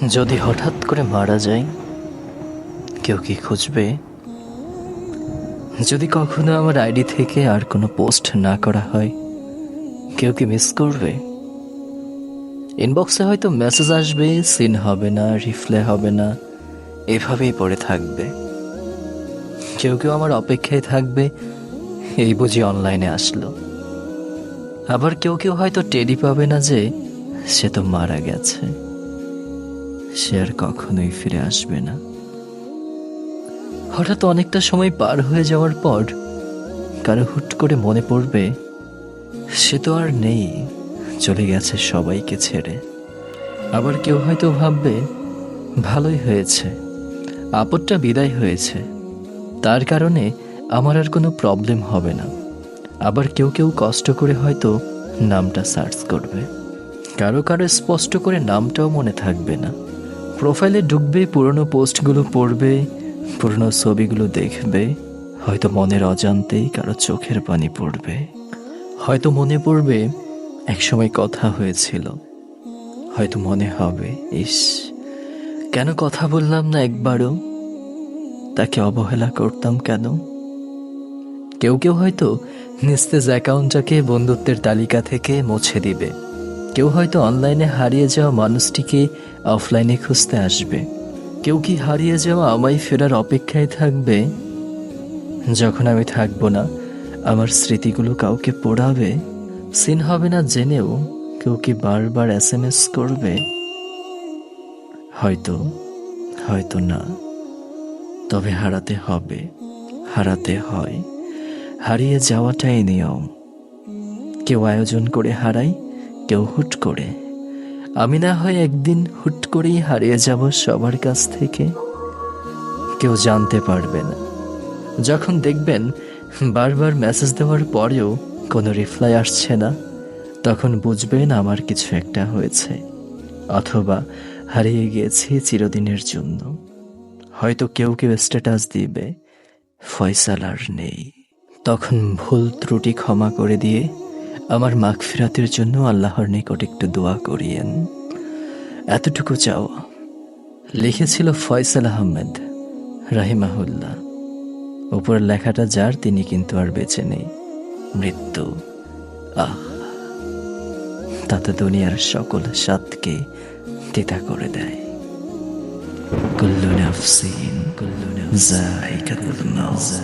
যদি হঠাৎ করে মারা যায়, কেউ কি খুঁজবে? যদি কখনো আমার আইডি থেকে আর কোনো পোস্ট না করা হয়, কেউ কি মিস করবে? ইনবক্সে হয়তো মেসেজ আসবে, সিন হবে না রিপ্লাই হবে না, এভাবেই পড়ে থাকবে। কেউ কেউ আমার অপেক্ষায় থাকবে, এই বুঝি অনলাইনে আসলো। আবার কেউ কেউ হয়তো টেরি পাবে না যে, সে তো মারা গেছে। সে আর কখনোই ফিরে আসবে না। হঠাৎ অনেকটা সময় পার হয়ে যাওয়ার পর কারও হুট করে মনে পড়বে, সে তো আর নেই, চলে গেছে সবাইকে ছেড়ে। আবার কেউ হয়তো ভাববে, ভালোই হয়েছে, আপদটা বিদায় হয়েছে। তার কারণে আমার আর কোনো প্রবলেম হবে না। আবার কেউ কেউ কষ্ট করে হয়তো নামটা সার্চ করবে। কারও কারও স্পষ্ট করে নামটাও মনে থাকবে না। প্রোফাইলে ঢুকবে, পুরনো পোস্টগুলো পড়বে, পুরনো ছবিগুলো দেখবে, হয়তো মনের অজান্তেই কারও চোখের পানি পড়বে। হয়তো মনে পড়বে, একসময় কথা হয়েছিল। হয়তো মনে হবে, ইস, কেন কথা বললাম না একবারও? তাকে অবহেলা করতাম কেন? কেউ কেউ হয়তো নিস্তেজ অ্যাকাউন্টটাকে বন্ধুত্বের তালিকা থেকে মুছে দিবে। কেউ হয়তো অনলাইনে হারিয়ে যাওয়া মানুষটিকে অফলাইনে খুঁজতে আসবে। কেউ কি হারিয়ে যাওয়া আমায় ফেরার অপেক্ষায় থাকবে? যখন আমি থাকব না, আমার স্মৃতিগুলো কাউকে পোড়াবে? সিন হবে না জেনেও কেউ কি বারবার এস এম এস করবে? হয়তো হয়তো না। তবে হারাতে হবে, হারাতে হয়। হারিয়ে যাওয়াটাই নিয়ম। কেউ আয়োজন করে হারায় কেউ হুট করে। আমি না হয় একদিন হুট করেই হারিয়ে যাব সবার কাছ থেকে। কেউ জানতে পারবে না। যখন দেখবেন বারবার মেসেজ দেওয়ার পরেও কোনো রিপ্লাই আসছে না, তখন বুঝবেন আমার কিছু একটা হয়েছে, অথবা হারিয়ে গিয়েছি চিরদিনের জন্য। হয়তো কেউ কেউ স্ট্যাটাস দিবে ফয়সাল আর নেই। তখন ভুল ত্রুটি ক্ষমা করে দিয়ে আমার মাগ ফিরাতের জন্য আল্লাহর নিকট একটু দোয়া করিয়েন। এতটুকু চাওয়া লিখেছিল ফয়সাল আহমেদ, রাহিমাহুল্লাহ। উপর লেখাটা যার, তিনি কিন্তু আর বেঁচে নেই। মৃত্যু। আহ! তাতে দুনিয়ার সকল স্বাদকে তিতা করে দেয়। কুল্লু নাফসিন, কুল্লু মাউত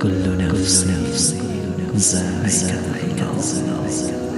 কুল্লু নাফসিন। Zerika, Zerika, Zerika,